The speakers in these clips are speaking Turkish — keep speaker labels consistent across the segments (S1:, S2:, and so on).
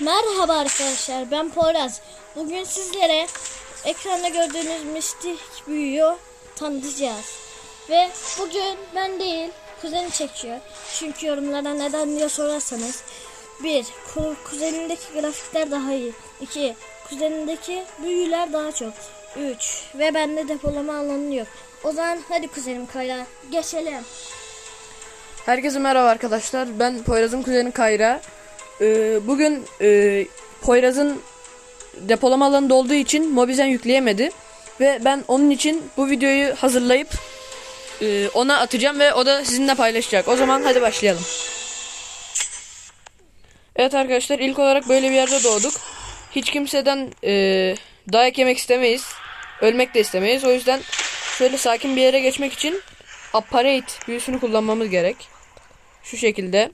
S1: Merhaba arkadaşlar ben Poyraz. Bugün sizlere ekranda gördüğünüz mistik büyüyü tanıtacağız. Ve bugün ben değil kuzeni çekiyor. Çünkü yorumlara neden diye sorarsanız. 1. Kuzenindeki grafikler daha iyi. 2. Kuzenindeki büyüler daha çok. 3. Ve bende depolama alanı yok. O zaman hadi kuzenim kayra geçelim.
S2: Herkese merhaba arkadaşlar. Ben Poyraz'ın kuzeni Kayra. Ee, bugün e, Poyraz'ın depolama alanı dolduğu için Mobizen yükleyemedi. Ve ben onun için bu videoyu hazırlayıp e, ona atacağım ve o da sizinle paylaşacak. O zaman hadi başlayalım. Evet arkadaşlar ilk olarak böyle bir yerde doğduk. Hiç kimseden e, dayak yemek istemeyiz. Ölmek de istemeyiz. O yüzden şöyle sakin bir yere geçmek için apparate büyüsünü kullanmamız gerek. Şu şekilde.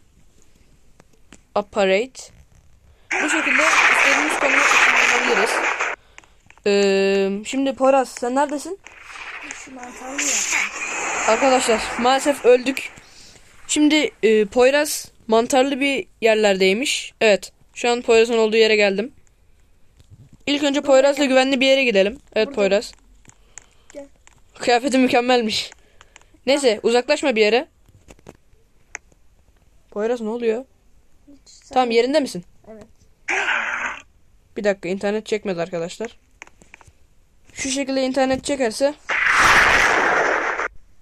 S2: Apparate. Bu şekilde istediğimiz konuma ışınlanabiliriz. Ee, şimdi Poras sen neredesin? Arkadaşlar maalesef öldük. Şimdi e, Poyraz mantarlı bir yerlerdeymiş. Evet. Şu an Poyraz'ın olduğu yere geldim. İlk önce Poyraz'la güvenli bir yere gidelim. Evet Poyraz.
S1: Gel.
S2: Kıyafeti mükemmelmiş. Neyse uzaklaşma bir yere. Poyraz ne oluyor? Tamam yerinde misin?
S1: Evet.
S2: Bir dakika internet çekmedi arkadaşlar. Şu şekilde internet çekerse.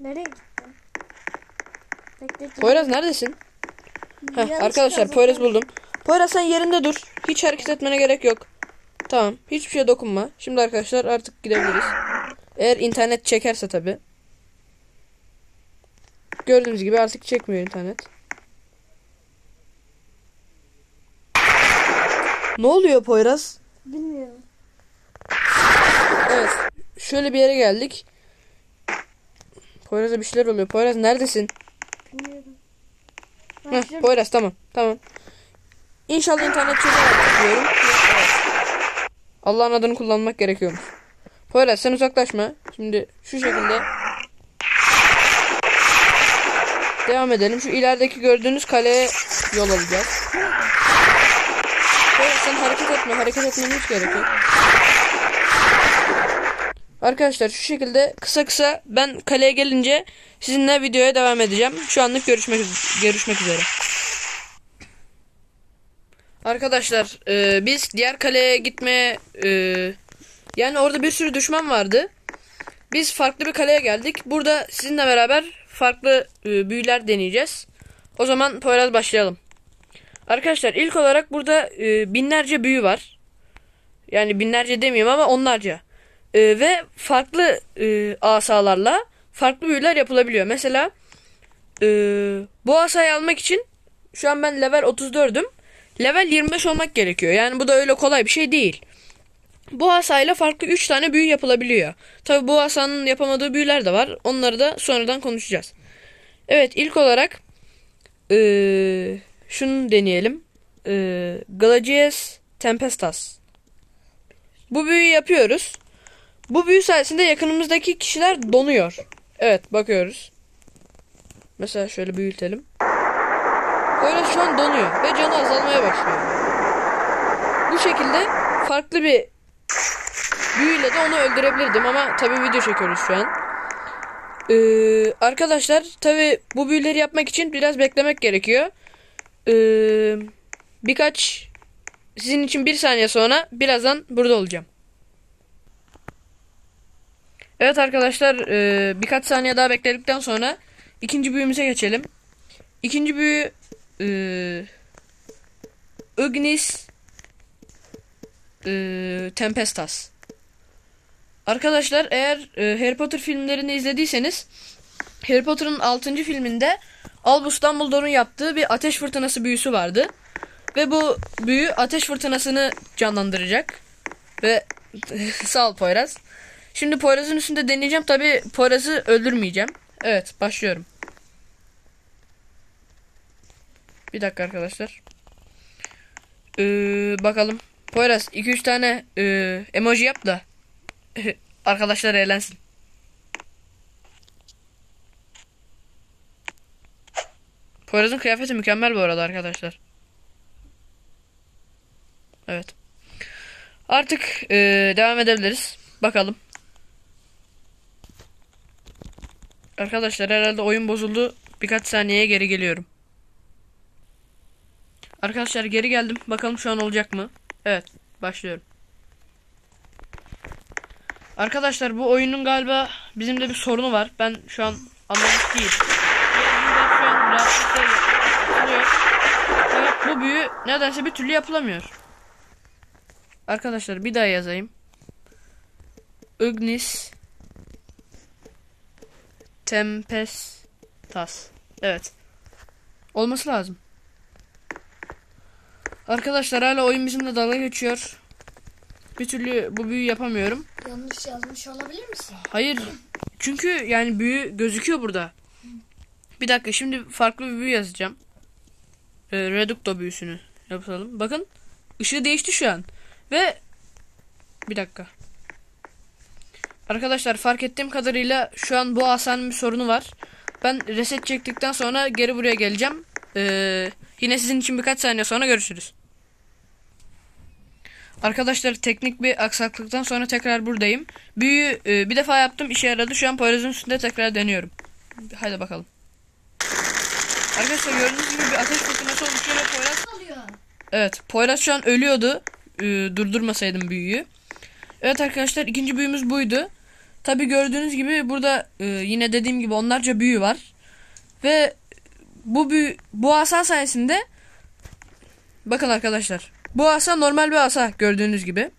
S1: Nereye gittin? Bekle.
S2: Poyraz neredesin? Heh, arkadaşlar. Poyraz buldum. Poyraz sen yerinde dur. Hiç hareket etmene gerek yok. Tamam. Hiçbir şeye dokunma. Şimdi arkadaşlar artık gidebiliriz. Eğer internet çekerse tabi. Gördüğünüz gibi artık çekmiyor internet. Ne oluyor Poyraz?
S1: Bilmiyorum.
S2: Evet. Şöyle bir yere geldik. Poyraz'a bir şeyler oluyor. Poyraz neredesin?
S1: Bilmiyorum.
S2: Heh, Poyraz tamam. Tamam. İnşallah internet diyorum. Evet. Allah'ın adını kullanmak gerekiyormuş. Poyraz sen uzaklaşma. Şimdi şu şekilde devam edelim. Şu ilerideki gördüğünüz kaleye yol alacağız. Sen hareket etme. Hareket etmene hiç gerek yok. Arkadaşlar şu şekilde kısa kısa ben kaleye gelince sizinle videoya devam edeceğim. Şu anlık görüşmek görüşmek üzere. Arkadaşlar e, biz diğer kaleye gitmeye e, yani orada bir sürü düşman vardı. Biz farklı bir kaleye geldik. Burada sizinle beraber farklı e, büyüler deneyeceğiz. O zaman Poyraz başlayalım. Arkadaşlar ilk olarak burada e, binlerce büyü var. Yani binlerce demeyeyim ama onlarca. E, ve farklı e, asalarla farklı büyüler yapılabiliyor. Mesela e, bu asayı almak için şu an ben level 34'üm. Level 25 olmak gerekiyor. Yani bu da öyle kolay bir şey değil. Bu asayla farklı 3 tane büyü yapılabiliyor. Tabi bu asanın yapamadığı büyüler de var. Onları da sonradan konuşacağız. Evet ilk olarak e, şunu deneyelim. E, Glacius Tempestas. Bu büyüyü yapıyoruz. Bu büyü sayesinde yakınımızdaki kişiler donuyor. Evet bakıyoruz. Mesela şöyle büyütelim. Öyle şu an donuyor ve canı azalmaya başlıyor. Bu şekilde farklı bir büyüyle de onu öldürebilirdim ama tabi video çekiyoruz şu an. Ee, arkadaşlar tabi bu büyüleri yapmak için biraz beklemek gerekiyor. Ee, birkaç sizin için bir saniye sonra birazdan burada olacağım. Evet arkadaşlar e, birkaç saniye daha bekledikten sonra ikinci büyümüze geçelim. İkinci büyü e, Ignis e, Tempestas. Arkadaşlar eğer e, Harry Potter filmlerini izlediyseniz Harry Potter'ın 6. filminde Albus Dumbledore'un yaptığı bir ateş fırtınası büyüsü vardı. Ve bu büyü ateş fırtınasını canlandıracak. Ve sağ ol Poyraz. Şimdi Poyraz'ın üstünde deneyeceğim. Tabi Poyraz'ı öldürmeyeceğim. Evet başlıyorum. Bir dakika arkadaşlar. Ee, bakalım. Poyraz 2-3 tane e, emoji yap da arkadaşlar eğlensin. Poyraz'ın kıyafeti mükemmel bu arada arkadaşlar. Evet. Artık e, devam edebiliriz. Bakalım. Arkadaşlar herhalde oyun bozuldu. Birkaç saniyeye geri geliyorum. Arkadaşlar geri geldim. Bakalım şu an olacak mı? Evet. Başlıyorum. Arkadaşlar bu oyunun galiba bizim de bir sorunu var. Ben şu an anlamış değilim. Rahatlıkla yapılıyor. Fakat bu büyü nedense bir türlü yapılamıyor. Arkadaşlar bir daha yazayım. Ignis Tempestas. Evet. Olması lazım. Arkadaşlar hala oyun bizimle dalga geçiyor. Bir türlü bu büyüyü yapamıyorum.
S1: Yanlış yazmış olabilir misin?
S2: Hayır. Çünkü yani büyü gözüküyor burada. Bir dakika şimdi farklı bir büyü yazacağım. Ee, Reducto büyüsünü yapalım. Bakın ışığı değişti şu an. Ve bir dakika. Arkadaşlar fark ettiğim kadarıyla şu an bu asanın bir sorunu var. Ben reset çektikten sonra geri buraya geleceğim. Ee, yine sizin için birkaç saniye sonra görüşürüz. Arkadaşlar teknik bir aksaklıktan sonra tekrar buradayım. Büyüyü e, bir defa yaptım işe yaradı. Şu an Poyraz'ın üstünde tekrar deniyorum. Haydi bakalım. Arkadaşlar gördüğünüz gibi bir ateş fırtınası oluşuyor ve Poyraz. Evet, Poyraz şu an ölüyordu. Ee, durdurmasaydım büyüyü. Evet arkadaşlar, ikinci büyümüz buydu. Tabi gördüğünüz gibi burada e, yine dediğim gibi onlarca büyü var. Ve bu büyü, bu asa sayesinde bakın arkadaşlar. Bu asa normal bir asa gördüğünüz gibi.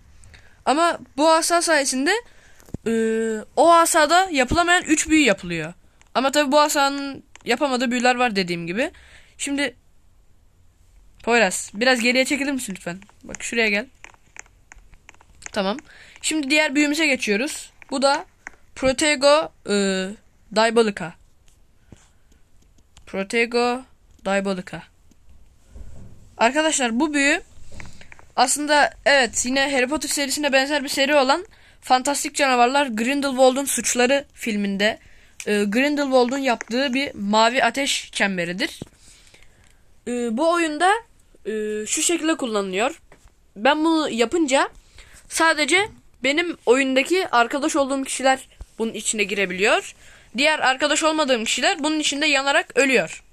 S2: Ama bu asa sayesinde e, o asada yapılamayan 3 büyü yapılıyor. Ama tabi bu asanın yapamadığı büyüler var dediğim gibi. Şimdi Poyraz biraz geriye çekilir misin lütfen? Bak şuraya gel. Tamam. Şimdi diğer büyümüze geçiyoruz. Bu da Protego e, Diabolica. Protego Diabolica. Arkadaşlar bu büyü aslında evet yine Harry Potter serisine benzer bir seri olan Fantastik Canavarlar Grindelwald'un Suçları filminde e, Grindelwald'un yaptığı bir mavi ateş çemberidir. E, bu oyunda e, şu şekilde kullanılıyor. Ben bunu yapınca sadece benim oyundaki arkadaş olduğum kişiler bunun içine girebiliyor. Diğer arkadaş olmadığım kişiler bunun içinde yanarak ölüyor.